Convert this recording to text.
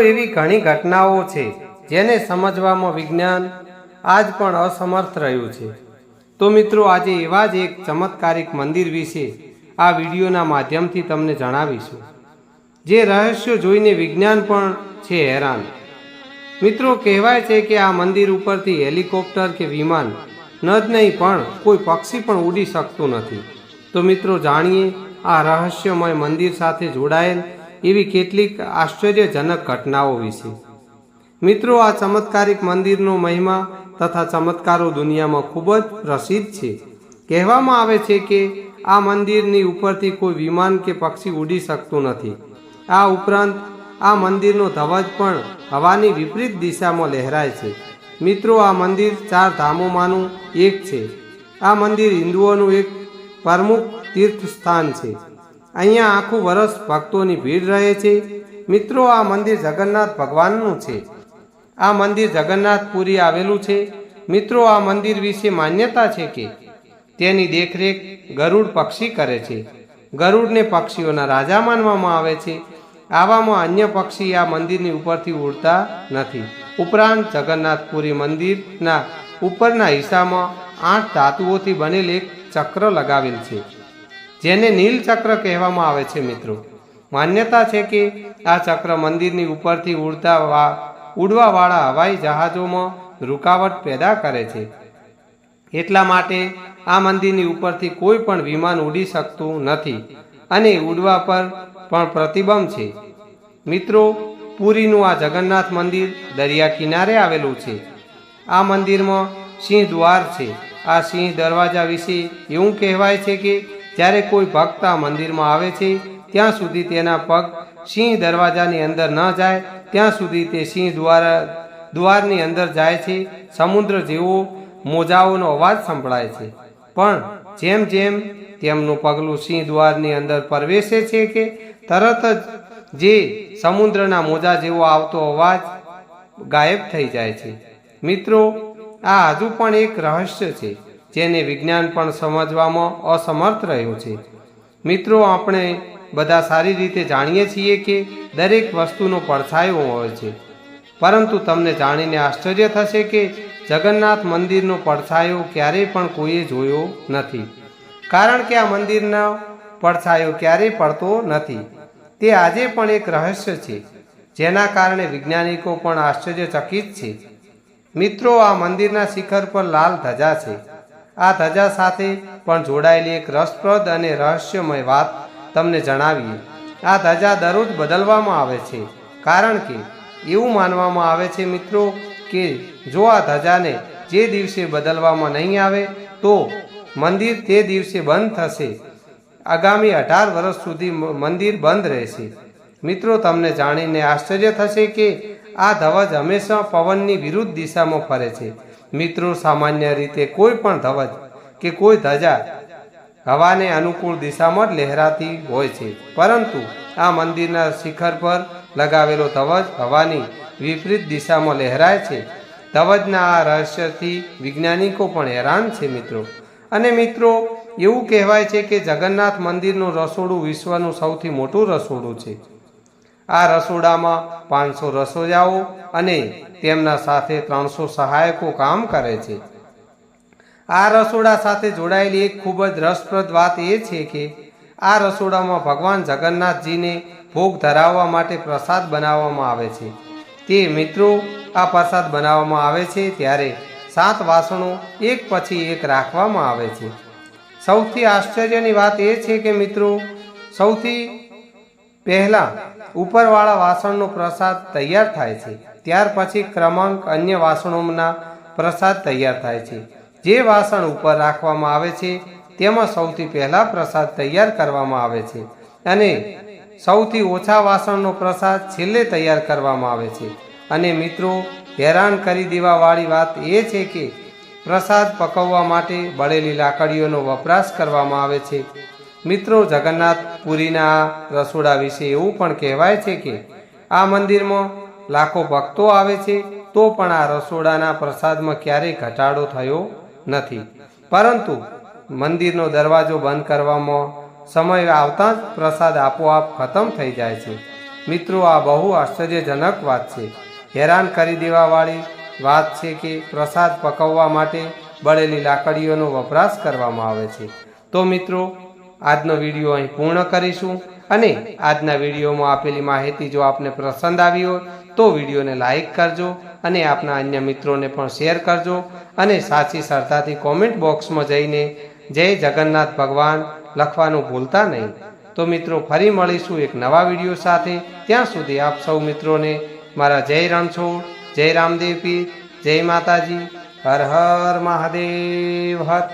એવી ઘણી ઘટનાઓ છે જેને સમજવામાં વિજ્ઞાન આજ પણ અસમર્થ રહ્યું છે. તો મિત્રો, આજે એવા જ એક ચમત્કારિક મંદિર વિશે આ વિડીયોના માધ્યમથી તમને જણાવીશું, જે રહસ્યો જોઈને વિજ્ઞાન પણ છે હેરાન. મિત્રો, કહેવાય છે કે આ મંદિર ઉપરથી હેલિકોપ્ટર કે વિમાન ન જ નહીં, પણ કોઈ પક્ષી પણ ઉડી શકતું નથી. તો મિત્રો, જાણીએ આ રહસ્યમય મંદિર સાથે જોડાયેલ એવી કેટલીક આશ્ચર્યજનક ઘટનાઓ વિશે. મિત્રો, આ ચમત્કારિક મંદિરનો મહિમા તથા ચમત્કારો દુનિયામાં ખૂબ જ પ્રસિદ્ધ છે. કહેવામાં આવે છે કે આ મંદિરની ઉપરથી કોઈ વિમાન કે પક્ષી ઉડી શકતું નથી. આ ઉપરાંત, આ મંદિરનો ધવજ પણ હવાની વિપરીત દિશામાં લહેરાય છે. મિત્રો, આ મંદિર ચાર ધામોમાંનું એક છે. આ મંદિર હિન્દુઓનું એક પ્રમુખ તીર્થ સ્થાન છે. અહીંયા આખું વરસ ભક્તોની ભીડ રહે છે. મિત્રો, આ મંદિર જગન્નાથ ભગવાનનું છે. આ મંદિર જગન્નાથપુરી આવેલું છે. મિત્રો, આ મંદિર વિશે માન્યતા છે કે તેની દેખરેખ ગરુડ પક્ષી કરે છે. ગરુડને પક્ષીઓના રાજા માનવામાં આવે છે. આવામાં અન્ય પક્ષી આ મંદિરની ઉપરથી ઉડતા નથી. ઉપરાંત જગન્નાથપુરી મંદિરના ઉપરના હિસ્સામાં આઠ ધાતુઓથી બનેલ એક ચક્ર લગાવેલ છે. જેને નીલચક્ર કહેવામાં આવે છે મિત્રો. માન્યતા છે કે આ ચક્ર મંદિરની ઉપરથી ઉડતા ઉડવાવાળા હવાઈ જહાજોમાં રૂકાવટ પેદા કરે છે. એટલા માટે આ મંદિરની ઉપરથી કોઈ પણ વિમાન ઉડી શકતું નથી અને ઉડવા પર પણ પ્રતિબંધ છે. મિત્રો, પુરીનું આ જગન્નાથ મંદિર દરિયા કિનારે આવેલું છે. આ મંદિરમાં સિંહ દ્વાર છે. આ સિંહ દરવાજા વિશે એવું કહેવાય છે કે જ્યારે કોઈ ભક્ત આ મંદિરમાં આવે છે, ત્યાં સુધી તેના પગ સિંહ દરવાજાની અંદર ન જાય, ત્યાં સુધી તે સિંહ દ્વારા, દ્વારની અંદર જાય છે, સમુદ્ર જેવો મોજાઓનો અવાજ સંભળાય છે. પણ જેમ જેમ તેમનું પગલું સિંહ દ્વારની અંદર પ્રવેશે છે કે તરત જ જે સમુદ્રના મોજા જેવો આવતો અવાજ ગાયબ થઈ જાય છે. મિત્રો, આ હજુ પણ એક રહસ્ય છે. જેને વિજ્ઞાન પણ સમજવામાં અસમર્થ રહ્યું છે. મિત્રો, આપણે બધા સારી રીતે જાણીએ છીએ કે દરેક વસ્તુનો પડછાયો હોય છે. પરંતુ તમને જાણીને આશ્ચર્ય થશે કે જગન્નાથ મંદિરનો પડછાયો ક્યારેય પણ કોઈએ જોયો નથી. કારણ કે આ મંદિરનો પડછાયો ક્યારેય પડતો નથી. તે આજે પણ એક રહસ્ય છે, જેના કારણે વૈજ્ઞાનિકો પણ આશ્ચર્યચકિત છે. મિત્રો, આ મંદિરના શિખર પર લાલ ધજા છે. આ ધજા સાથે પણ જોડાયેલી એક રસપ્રદ અને રહસ્યમય વાત તમને જણાવીએ. આ ધજા દરરોજ બદલવામાં આવે છે. કારણ કે, એવું માનવામાં આવે છે મિત્રો કે જો આ ધજાને જે દિવસે બદલવામાં નહીં આવે, તો મંદિર તે દિવસે બંધ થશે. આગામી અઢાર વર્ષ સુધી મંદિર બંધ રહેશે. મિત્રો, તમને જાણીને આશ્ચર્ય થશે કે આ ધ્વજ હંમેશા પવનની વિરુદ્ધ દિશામાં ફરે છે. મિત્રો સામાન્ય રીતે કોઈ પણ ધવજ કે કોઈ ધજા હવાને અનુકૂળ દિશામાં જ લહેરાતી હોય છે. પરંતુ આ મંદિરના શિખર પર લગાવેલો ધવજ હવાની વિપરીત દિશામાં લહેરાય છે. ધવજના આ રહસ્યથી વૈજ્ઞાનિકો પણ હેરાન છે મિત્રો. અને મિત્રો, એવું કહેવાય છે કે જગન્નાથ મંદિરનું રસોડું વિશ્વનું સૌથી મોટું રસોડું છે. આ રસોડામાં પાંચસો રસોઈયાઓ અને તેમના સાથે ત્રણસો સહાયકો કામ કરે છે. આ રસોડા સાથે જોડાયેલી એક ખૂબ જ રસપ્રદ વાત એ છે કે, આ રસોડામાં ભગવાન જગન્નાથજીને ભોગ ધરાવવા માટે પ્રસાદ બનાવવામાં આવે છે. તે મિત્રો, આ પ્રસાદ બનાવવામાં આવે છે ત્યારે સાત વાસણો એક પછી એક રાખવામાં આવે છે. સૌથી આશ્ચર્યની વાત એ છે કે મિત્રો, સૌથી પહેલાં ઉપરવાળા વાસણનો પ્રસાદ તૈયાર થાય છે. ત્યાર પછી ક્રમાંક અન્ય વાસણોના પ્રસાદ તૈયાર થાય છે. જે વાસણ ઉપર રાખવામાં આવે છે, તેમાં સૌથી પહેલાં પ્રસાદ તૈયાર કરવામાં આવે છે અને સૌથી ઓછા વાસણનો પ્રસાદ છેલ્લે તૈયાર કરવામાં આવે છે. અને મિત્રો, હેરાન કરી દેવાવાળી વાત એ છે કે પ્રસાદ પકવવા માટે બળેલી લાકડીઓનો વપરાશ કરવામાં આવે છે. મિત્રો, જગન્નાથ પુરીના રસોડા વિશે એવું પણ કહેવાય છે કે આ મંદિરમાં લાખો ભક્તો આવે છે, તો પણ આ રસોડાના પ્રસાદમાં ક્યારેય ઘટાડો થયો નથી. પરંતુ મંદિરનો દરવાજો બંધ કરવામાં સમય આવતા જ પ્રસાદ આપોઆપ ખતમ થઈ જાય છે. મિત્રો, આ બહુ આશ્ચર્યજનક વાત છે. હેરાન કરી દેવાવાળી વાત છે કે પ્રસાદ પકવવા માટે બળેલી લાકડીઓનો વપરાશ કરવામાં આવે છે. તો મિત્રો આજનો વીડિયો અહીં પૂર્ણ કરીશું અને આજના વિડીયોમાં આપેલી માહિતી જો આપને પસંદ આવી હોય તો વિડીયોને લાઈક કરજો અને આપના અન્ય મિત્રોને પણ શેર કરજો અને સાચી સરતાથી કોમેન્ટ બોક્સમાં જઈને જય જગન્નાથ ભગવાન લખવાનું ભૂલતા નહીં. તો મિત્રો, ફરી મળીશું એક નવા વીડિયો સાથે. ત્યાં સુધી આપ સૌ મિત્રોને મારા જય રણછોડ, જય રામદેવ પીર, જય માતાજી. હર હર મહાદેવ, હર